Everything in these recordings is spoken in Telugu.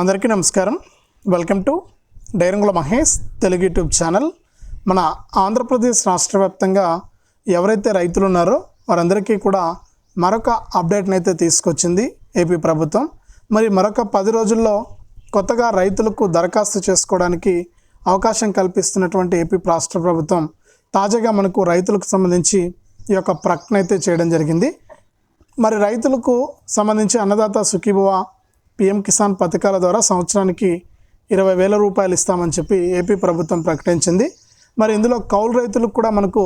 అందరికీ నమస్కారం. వెల్కమ్ టు డైరంగుల మహేష్ తెలుగు యూట్యూబ్ ఛానల్. మన ఆంధ్రప్రదేశ్ రాష్ట్ర వ్యాప్తంగా ఎవరైతే రైతులు ఉన్నారో వారందరికీ కూడా మరొక అప్డేట్ని అయితే తీసుకొచ్చింది ఏపీ ప్రభుత్వం. మరి మరొక పది రోజుల్లో కొత్తగా రైతులకు దరఖాస్తు చేసుకోవడానికి అవకాశం కల్పిస్తున్నటువంటి ఏపీ రాష్ట్ర ప్రభుత్వం తాజాగా మనకు రైతులకు సంబంధించి ఈ యొక్క ప్రకటన అయితే చేయడం జరిగింది. మరి రైతులకు సంబంధించి అన్నదాత సుఖీభవ పిఎం కిసాన్ పథకాల ద్వారా సంవత్సరానికి ఇరవై వేల రూపాయలు ఇస్తామని చెప్పి ఏపీ ప్రభుత్వం ప్రకటించింది. మరి ఇందులో కౌలు రైతులకు కూడా మనకు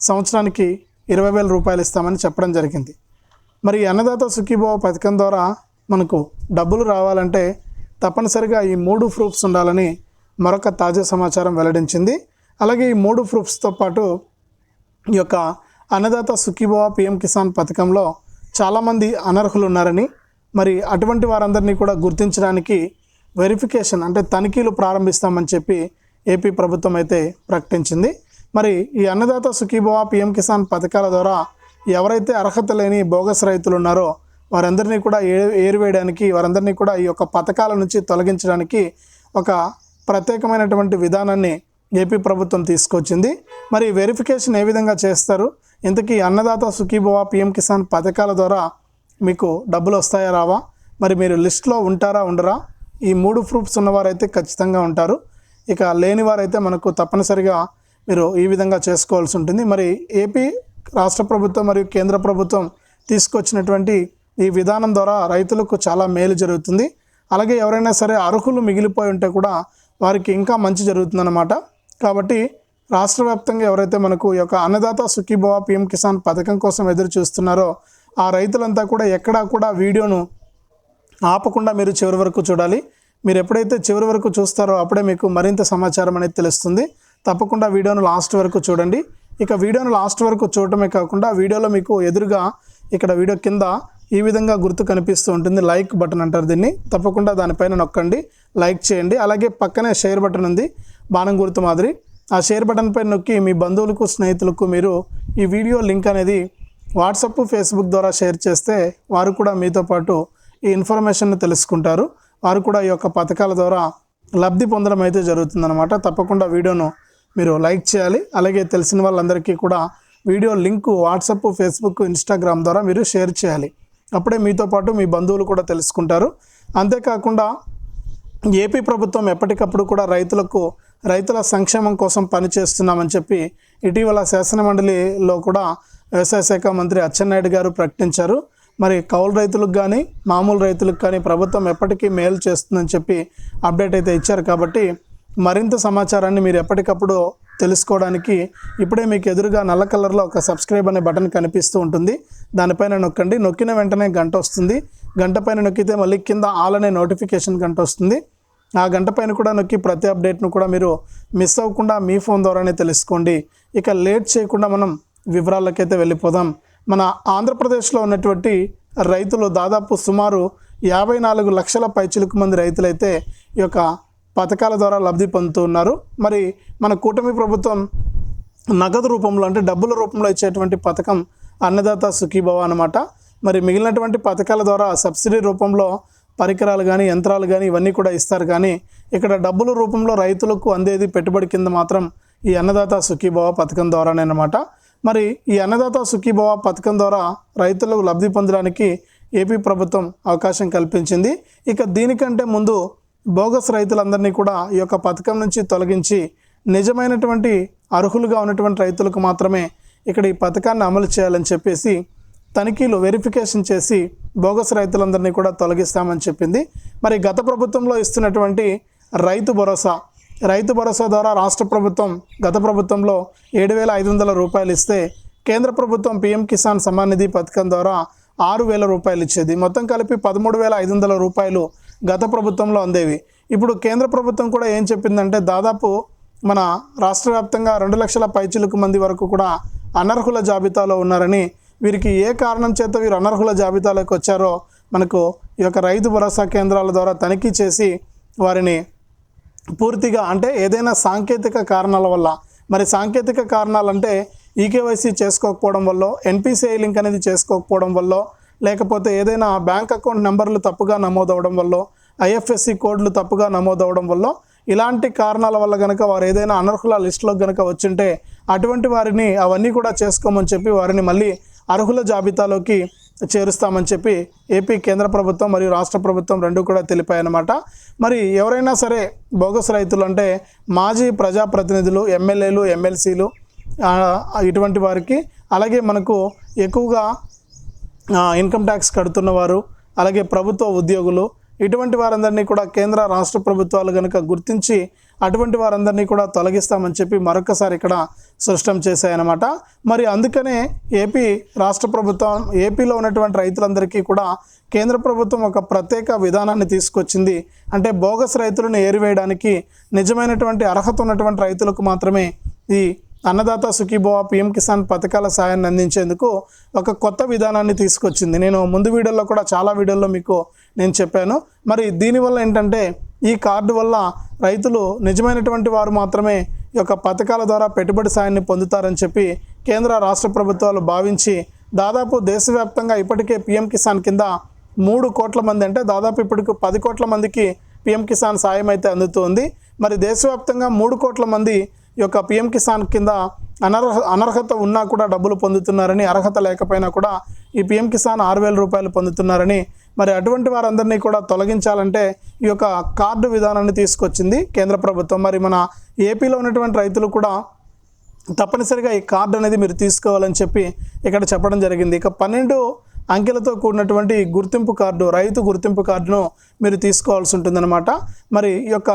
సంవత్సరానికి ఇరవై వేల రూపాయలు ఇస్తామని చెప్పడం జరిగింది. మరి ఈ అన్నదాత సుఖీభావ పథకం ద్వారా మనకు డబ్బులు రావాలంటే తప్పనిసరిగా ఈ మూడు ప్రూఫ్స్ ఉండాలని మరొక తాజా సమాచారం వెల్లడించింది. అలాగే ఈ మూడు ప్రూఫ్స్తో పాటు ఈ యొక్క అన్నదాత సుఖీభవ పిఎం కిసాన్ పథకంలో చాలామంది అనర్హులు ఉన్నారని మరి అటువంటి వారందరినీ కూడా గుర్తించడానికి వెరిఫికేషన్ అంటే తనిఖీలు ప్రారంభిస్తామని చెప్పి ఏపీ ప్రభుత్వం అయితే ప్రకటించింది. మరి ఈ అన్నదాత సుఖీభవ పిఎం కిసాన్ పథకాల ద్వారా ఎవరైతే అర్హత లేని బోగస్ రైతులు ఉన్నారో వారందరినీ కూడా ఏ ఏరివేయడానికి వారందరినీ కూడా ఈ యొక్క పథకాల నుంచి తొలగించడానికి ఒక ప్రత్యేకమైనటువంటి విధానాన్ని ఏపీ ప్రభుత్వం తీసుకొచ్చింది. మరి వెరిఫికేషన్ ఏ విధంగా చేస్తారు? ఇంతకీ అన్నదాత సుఖీభవ పిఎం కిసాన్ పథకాల ద్వారా మీకు డబ్బులు వస్తాయా రావా? మరి మీరు లిస్ట్లో ఉంటారా ఉండరా? ఈ మూడు ప్రూఫ్స్ ఉన్నవారైతే ఖచ్చితంగా ఉంటారు. ఇక లేని వారైతే మనకు తప్పనిసరిగా మీరు ఈ విధంగా చేసుకోవాల్సి ఉంటుంది. మరి ఏపీ రాష్ట్ర ప్రభుత్వం మరియు కేంద్ర ప్రభుత్వం తీసుకొచ్చినటువంటి ఈ విధానం ద్వారా రైతులకు చాలా మేలు జరుగుతుంది. అలాగే ఎవరైనా సరే అర్హులు మిగిలిపోయి ఉంటే కూడా వారికి ఇంకా మంచి జరుగుతుందన్నమాట. కాబట్టి రాష్ట్ర వ్యాప్తంగా ఎవరైతే మనకు ఈ యొక్క అన్నదాత సుఖీభవ పిఎం కిసాన్ పథకం కోసం ఎదురు చూస్తున్నారో ఆ రైతులంతా కూడా ఎక్కడా కూడా వీడియోను ఆపకుండా మీరు చివరి వరకు చూడాలి. మీరు ఎప్పుడైతే చివరి వరకు చూస్తారో అప్పుడే మీకు మరింత సమాచారం అనేది తెలుస్తుంది. తప్పకుండా వీడియోను లాస్ట్ వరకు చూడండి. ఇక వీడియోను లాస్ట్ వరకు చూడటమే కాకుండా వీడియోలో మీకు ఎదురుగా ఇక్కడ వీడియో కింద ఈ విధంగా గుర్తు కనిపిస్తూ ఉంటుంది. లైక్ బటన్ అంటారు దీన్ని. తప్పకుండా దానిపైన నొక్కండి. లైక్ చేయండి. అలాగే పక్కనే షేర్ బటన్ ఉంది. బాణం గుర్తు మాదిరి. ఆ షేర్ బటన్ పైన నొక్కి మీ బంధువులకు స్నేహితులకు మీరు ఈ వీడియో లింక్ అనేది వాట్సప్ ఫేస్బుక్ ద్వారా షేర్ చేస్తే వారు కూడా మీతో పాటు ఈ ఇన్ఫర్మేషన్ను తెలుసుకుంటారు. వారు కూడా ఈ యొక్క పథకాల ద్వారా లబ్ధి పొందడం అయితే జరుగుతుందన్నమాట. తప్పకుండా వీడియోను మీరు లైక్ చేయాలి. అలాగే తెలిసిన వాళ్ళందరికీ కూడా video link WhatsApp Facebook Instagram ద్వారా మీరు షేర్ చేయాలి. అప్పుడే మీతో పాటు మీ బంధువులు కూడా తెలుసుకుంటారు. అంతేకాకుండా ఏపీ ప్రభుత్వం ఎప్పటికప్పుడు కూడా రైతులకు రైతుల సంక్షేమం కోసం పనిచేస్తున్నామని చెప్పి ఇటీవల శాసనమండలిలో కూడా వ్యవసాయ శాఖ మంత్రి అచ్చెన్నాయుడు గారు ప్రకటించారు. మరి కౌలు రైతులకు కానీ మామూలు రైతులకు కానీ ప్రభుత్వం ఎప్పటికీ మేలు చేస్తుందని చెప్పి అప్డేట్ అయితే ఇచ్చారు. కాబట్టి మరింత సమాచారాన్ని మీరు ఎప్పటికప్పుడు తెలుసుకోవడానికి ఇప్పుడే మీకు ఎదురుగా నల్ల కలర్లో ఒక సబ్స్క్రైబ్ అనే బటన్ కనిపిస్తూ ఉంటుంది. దానిపైన నొక్కండి. నొక్కిన వెంటనే గంట వస్తుంది. గంట పైన నొక్కితే మళ్ళీ కింద ఆల్ అనే నోటిఫికేషన్ గంట వస్తుంది. ఆ గంట పైన కూడా నొక్కి ప్రతి అప్డేట్ను కూడా మీరు మిస్ అవ్వకుండా మీ ఫోన్ ద్వారానే తెలుసుకోండి. ఇక లేట్ చేయకుండా మనం వివరాలకైతే వెళ్ళిపోదాం. మన ఆంధ్రప్రదేశ్లో ఉన్నటువంటి రైతులు దాదాపు సుమారు యాభై నాలుగు లక్షల పైచిలుకు మంది రైతులైతే ఈ యొక్క పథకాల ద్వారా లబ్ధి పొందుతూ ఉన్నారు. మరి మన కూటమి ప్రభుత్వం నగదు రూపంలో అంటే డబ్బుల రూపంలో ఇచ్చేటువంటి పథకం అన్నదాత సుఖీభవ అనమాట మరి మిగిలినటువంటి పథకాల ద్వారా సబ్సిడీ రూపంలో పరికరాలు కానీ యంత్రాలు కానీ ఇవన్నీ కూడా ఇస్తారు. కానీ ఇక్కడ డబ్బుల రూపంలో రైతులకు అందేది పెట్టుబడి కింద మాత్రం ఈ అన్నదాత సుఖీభవ పథకం ద్వారానే అనమాట మరి ఈ అన్నదాత సుఖీభవ పథకం ద్వారా రైతులకు లబ్ధి పొందడానికి ఏపీ ప్రభుత్వం అవకాశం కల్పించింది. ఇక దీనికంటే ముందు బోగస్ రైతులందరినీ కూడా ఈ యొక్క పథకం నుంచి తొలగించి నిజమైనటువంటి అర్హులుగా ఉన్నటువంటి రైతులకు మాత్రమే ఇక్కడ ఈ పథకాన్ని అమలు చేయాలని చెప్పేసి తనిఖీలు వెరిఫికేషన్ చేసి బోగస్ రైతులందరినీ కూడా తొలగిస్తామని చెప్పింది. మరి గత ప్రభుత్వంలో ఇస్తున్నటువంటి రైతు భరోసా రైతు భరోసా ద్వారా రాష్ట్ర ప్రభుత్వం గత ప్రభుత్వంలో ఏడు వేల ఐదు వందల రూపాయలు ఇస్తే కేంద్ర ప్రభుత్వం పీఎం కిసాన్ సమ్మాన్ నిధి పథకం ద్వారా ఆరు వేల రూపాయలు ఇచ్చేది. మొత్తం కలిపి పదమూడు వేల ఐదు వందల రూపాయలు గత ప్రభుత్వంలో అందేవి. ఇప్పుడు కేంద్ర ప్రభుత్వం కూడా ఏం చెప్పిందంటే దాదాపు మన రాష్ట్ర వ్యాప్తంగా రెండు లక్షల పైచిలకు మంది వరకు కూడా అనర్హుల జాబితాలో ఉన్నారని వీరికి ఏ కారణం చేత వీరు అనర్హుల జాబితాలోకి వచ్చారో మనకు ఈ యొక్క రైతు భరోసా కేంద్రాల ద్వారా తనిఖీ చేసి వారిని పూర్తిగా అంటే ఏదైనా సాంకేతిక కారణాల వల్ల మరి సాంకేతిక కారణాలంటే ఈకేవైసీ చేసుకోకపోవడం వల్ల ఎన్పిసిఐ లింక్ అనేది చేసుకోకపోవడం వల్ల లేకపోతే ఏదైనా బ్యాంక్ అకౌంట్ నెంబర్లు తప్పుగా నమోదవడం వల్ల ఐఎఫ్ఎస్సి కోడ్లు తప్పుగా నమోదవడం వల్ల ఇలాంటి కారణాల వల్ల కనుక వారు ఏదైనా అనర్హుల లిస్టులో కనుక వచ్చింటే అటువంటి వారిని అవన్నీ కూడా చేసుకోమని చెప్పి వారిని మళ్ళీ అర్హుల జాబితాలోకి చేరుస్తామని చెప్పి ఏపీ కేంద్ర ప్రభుత్వం మరియు రాష్ట్ర ప్రభుత్వం రెండు కూడా తెలిపాయన్నమాట. మరి ఎవరైనా సరే బోగస్ రైతులు అంటే మాజీ ప్రజాప్రతినిధులు ఎమ్మెల్యేలు ఎమ్మెల్సీలు ఇటువంటి వారికి అలాగే మనకు ఎక్కువగా ఇన్కమ్ ట్యాక్స్ కడుతున్నవారు అలాగే ప్రభుత్వ ఉద్యోగులు ఇటువంటి వారందరినీ కూడా కేంద్ర రాష్ట్ర ప్రభుత్వాలు కనుక గుర్తించి అటువంటి వారందరినీ కూడా తొలగిస్తామని చెప్పి మరొకసారి ఇక్కడ స్పష్టం చేశాయన్నమాట. మరి అందుకనే ఏపీ రాష్ట్ర ప్రభుత్వం ఏపీలో ఉన్నటువంటి రైతులందరికీ కూడా కేంద్ర ప్రభుత్వం ఒక ప్రత్యేక విధానాన్ని తీసుకొచ్చింది. అంటే బోగస్ రైతులను ఏరివేయడానికి నిజమైనటువంటి అర్హత ఉన్నటువంటి రైతులకు మాత్రమే ఈ అన్నదాత సుఖీభవ పిఎం కిసాన్ పథకాల సాయాన్ని అందించేందుకు ఒక కొత్త విధానాన్ని తీసుకొచ్చింది. నేను ముందు వీడియోలో కూడా చాలా వీడియోల్లో మీకు నేను చెప్పాను. మరి దీనివల్ల ఏంటంటే ఈ కార్డు వల్ల రైతులు నిజమైనటువంటి వారు మాత్రమే ఈ యొక్క పథకాల ద్వారా పెట్టుబడి సాయాన్ని పొందుతారని చెప్పి కేంద్ర రాష్ట్ర ప్రభుత్వాలు భావించి దాదాపు దేశవ్యాప్తంగా ఇప్పటికే పిఎం కిసాన్ కింద మూడు కోట్ల మంది అంటే దాదాపు ఇప్పటికి పది కోట్ల మందికి పిఎం కిసాన్ సాయం అయితే అందుతుంది. మరి దేశవ్యాప్తంగా మూడు కోట్ల మంది యొక్క పిఎం కిసాన్ కింద అనర్హ అనర్హత ఉన్నా కూడా డబ్బులు పొందుతున్నారని అర్హత లేకపోయినా కూడా ఈ పిఎం కిసాన్ ఆరు వేల రూపాయలు పొందుతున్నారని మరి అటువంటి వారందరినీ కూడా తొలగించాలంటే ఈ యొక్క కార్డు విధానాన్ని తీసుకొచ్చింది కేంద్ర ప్రభుత్వం. మరి మన ఏపీలో ఉన్నటువంటి రైతులు కూడా తప్పనిసరిగా ఈ కార్డు అనేది మీరు తీసుకోవాలని చెప్పి ఇక్కడ చెప్పడం జరిగింది. ఇక పన్నెండు అంకెలతో కూడినటువంటి గుర్తింపు కార్డు రైతు గుర్తింపు కార్డును మీరు తీసుకోవాల్సి ఉంటుందన్నమాట. మరి ఈ యొక్క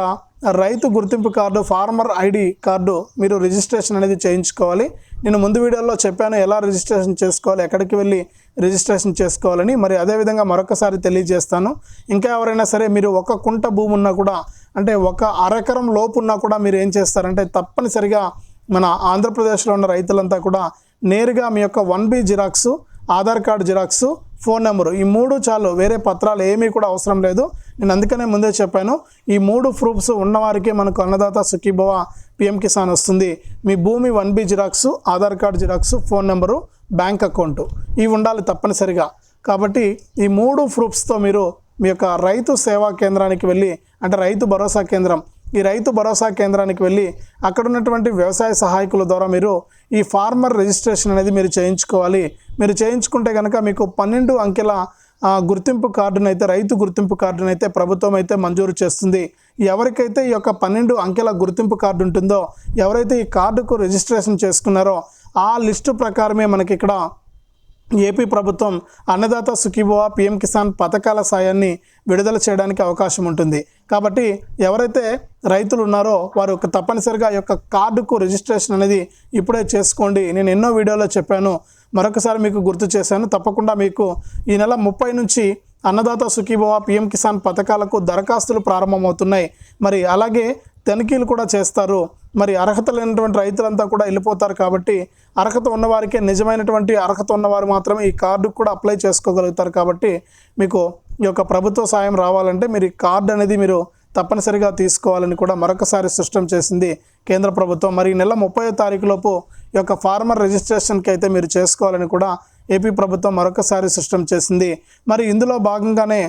రైతు గుర్తింపు కార్డు ఫార్మర్ ఐడి కార్డు మీరు రిజిస్ట్రేషన్ అనేది చేయించుకోవాలి. నేను ముందు వీడియోలో చెప్పాను ఎలా రిజిస్ట్రేషన్ చేసుకోవాలి ఎక్కడికి వెళ్ళి రిజిస్ట్రేషన్ చేసుకోవాలని. మరి అదేవిధంగా మరొకసారి తెలియజేస్తాను. ఇంకా ఎవరైనా సరే మీరు ఒక కుంట భూమి ఉన్నా కూడా అంటే ఒక అరెకరం లోపు ఉన్నా కూడా మీరు ఏం చేస్తారంటే తప్పనిసరిగా మన ఆంధ్రప్రదేశ్లో ఉన్న రైతులంతా కూడా నేరుగా మీ యొక్క one B xerox Aadhaar card xerox phone number ఈ మూడు చాలు. వేరే పత్రాలు ఏమీ కూడా అవసరం లేదు. నేను అందుకనే ముందే చెప్పాను ఈ మూడు ప్రూఫ్స్ ఉన్నవారికే మనకు అన్నదాత సుఖీభవ పిఎం కిసాన్ వస్తుంది. మీ భూమి one B xerox Aadhaar card xerox phone number bank account. ఇవి ఉండాలి తప్పనిసరిగా. కాబట్టి ఈ మూడు ప్రూఫ్స్తో మీరు మీ యొక్క రైతు సేవా కేంద్రానికి వెళ్ళి అంటే రైతు భరోసా కేంద్రం. ఈ రైతు భరోసా కేంద్రానికి వెళ్ళి అక్కడ ఉన్నటువంటి వ్యవసాయ సహాయకుల ద్వారా మీరు ఈ ఫార్మర్ రిజిస్ట్రేషన్ అనేది మీరు చేయించుకోవాలి. మీరు చేయించుకుంటే కనుక మీకు పన్నెండు అంకెల గుర్తింపు కార్డునైతే రైతు గుర్తింపు కార్డునైతే ప్రభుత్వం అయితే మంజూరు చేస్తుంది. ఎవరికైతే ఈ యొక్క పన్నెండు అంకెల గుర్తింపు కార్డు ఉంటుందో ఎవరైతే ఈ కార్డుకు రిజిస్ట్రేషన్ చేసుకున్నారో ఆ లిస్టు ప్రకారమే మనకి ఇక్కడ ఏపీ ప్రభుత్వం అన్నదాత సుఖీభవ పిఎం కిసాన్ పథకాల సాయాన్ని విడుదల చేయడానికి అవకాశం ఉంటుంది. కాబట్టి ఎవరైతే రైతులు ఉన్నారో వారు తప్పనిసరిగా యొక్క కార్డుకు రిజిస్ట్రేషన్ అనేది ఇప్పుడే చేసుకోండి. నేను ఎన్నో వీడియోలో చెప్పాను. మరొకసారి మీకు గుర్తు చేశాను. తప్పకుండా మీకు ఈ నెల ముప్పై నుంచి అన్నదాత సుఖీభవ పిఎం కిసాన్ పథకాలకు దరఖాస్తులు ప్రారంభమవుతున్నాయి. మరి అలాగే తనిఖీలు కూడా చేస్తారు. మరి అర్హత లేనటువంటి రైతులంతా కూడా వెళ్ళిపోతారు కాబట్టి అర్హత ఉన్నవారికే నిజమైనటువంటి అర్హత ఉన్నవారు మాత్రమే ఈ కార్డుకు కూడా అప్లై చేసుకోగలుగుతారు కాబట్టి మీకు ఈ యొక్క ప్రభుత్వ సాయం రావాలంటే మీరు ఈ కార్డు అనేది మీరు తప్పనిసరిగా తీసుకోవాలని కూడా మరొకసారి స్పష్టం చేసింది కేంద్ర ప్రభుత్వం. మరి ఈ నెల ముప్పై తారీఖులోపు ఈ యొక్క ఫార్మర్ రిజిస్ట్రేషన్కి అయితే మీరు చేసుకోవాలని కూడా ఏపీ ప్రభుత్వం మరొకసారి స్పష్టం చేసింది. మరి ఇందులో భాగంగానే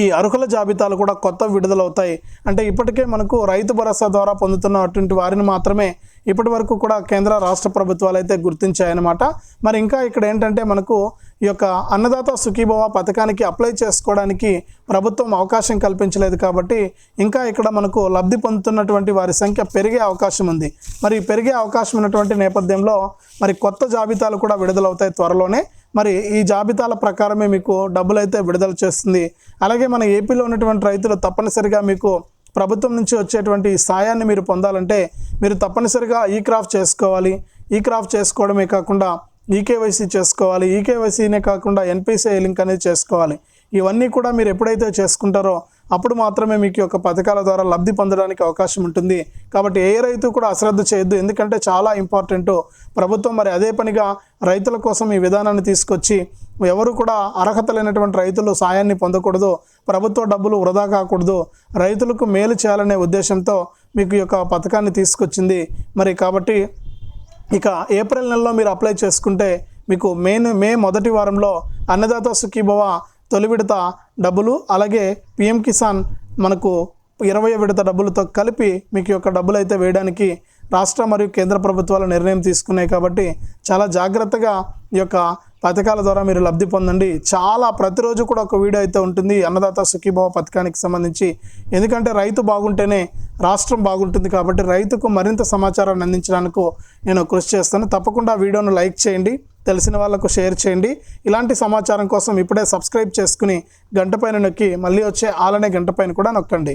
ఈ అర్హుల జాబితాలు కూడా కొత్త విడుదలవుతాయి. అంటే ఇప్పటికే మనకు రైతు భరోసా ద్వారా పొందుతున్న అటువంటి వారిని మాత్రమే ఇప్పటి వరకు కూడా కేంద్ర రాష్ట్ర ప్రభుత్వాలు అయితే గుర్తించాయన్నమాట. మరి ఇంకా ఇక్కడ ఏంటంటే మనకు ఈ యొక్క అన్నదాత సుఖీభవ పథకానికి అప్లై చేసుకోవడానికి ప్రభుత్వం అవకాశం కల్పించలేదు కాబట్టి ఇంకా ఇక్కడ మనకు లబ్ధి పొందుతున్నటువంటి వారి సంఖ్య పెరిగే అవకాశం ఉంది. మరి పెరిగే అవకాశం ఉన్నటువంటి నేపథ్యంలో మరి కొత్త జాబితాలు కూడా విడుదలవుతాయి త్వరలోనే. మరి ఈ జాబితాల ప్రకారమే మీకు డబ్బులు అయితే విడుదల చేస్తుంది. అలాగే మన ఏపీలో ఉన్నటువంటి రైతులు తప్పనిసరిగా మీకు ప్రభుత్వం నుంచి వచ్చేటువంటి సాయాన్ని మీరు పొందాలంటే మీరు తప్పనిసరిగా ఈ క్రాఫ్ట్ చేసుకోవాలి. ఈ క్రాఫ్ట్ చేసుకోవడమే కాకుండా ఈకేవైసీ చేసుకోవాలి. ఈకేవైసీనే కాకుండా ఎన్పిసిఐ లింక్ అనేది చేసుకోవాలి. ఇవన్నీ కూడా మీరు ఎప్పుడైతే చేసుకుంటారో అప్పుడు మాత్రమే మీకు యొక్క పథకాల ద్వారా లబ్ధి పొందడానికి అవకాశం ఉంటుంది. కాబట్టి ఏ రైతు కూడా అశ్రద్ధ చేయొద్దు. ఎందుకంటే చాలా ఇంపార్టెంట్. ప్రభుత్వం మరి అదే పనిగా రైతుల కోసం ఈ విధానాన్ని తీసుకొచ్చి ఎవరు కూడా అర్హత లేనటువంటి రైతులు సాయాన్ని పొందకూడదు. ప్రభుత్వ డబ్బులు వృధా కాకూడదు. రైతులకు మేలు చేయాలనే ఉద్దేశంతో మీకు ఈ యొక్క పథకాన్ని తీసుకొచ్చింది. మరి కాబట్టి ఇక ఏప్రిల్ నెలలో మీరు అప్లై చేసుకుంటే మీకు మే మే మొదటి వారంలో అన్నదాత సుఖీభవ తొలి విడత డబ్బులు అలాగే పిఎం కిసాన్ మనకు ఇరవై విడత డబ్బులతో కలిపి మీకు యొక్క డబ్బులు అయితే వేయడానికి రాష్ట్ర మరియు కేంద్ర ప్రభుత్వాలు నిర్ణయం తీసుకున్నాయి కాబట్టి చాలా జాగ్రత్తగా ఈ యొక్క పథకాల ద్వారా మీరు లబ్ధి పొందండి. చాలా ప్రతిరోజు కూడా ఒక వీడియో అయితే ఉంటుంది. అన్నదాత సుఖీభావ పథకానికి సంబంధించి. ఎందుకంటే రైతు బాగుంటేనే రాష్ట్రం బాగుంటుంది కాబట్టి రైతుకు మరింత సమాచారాన్ని అందించడానికి నేను కృషి చేస్తాను. తప్పకుండా వీడియోను లైక్ చేయండి. తెలిసిన వాళ్ళకు షేర్ చేయండి. ఇలాంటి సమాచారం కోసం ఇప్పుడే సబ్స్క్రైబ్ చేసుకుని గంట పైన నొక్కి మళ్ళీ వచ్చే ఆలనే గంట పైన కూడా నొక్కండి.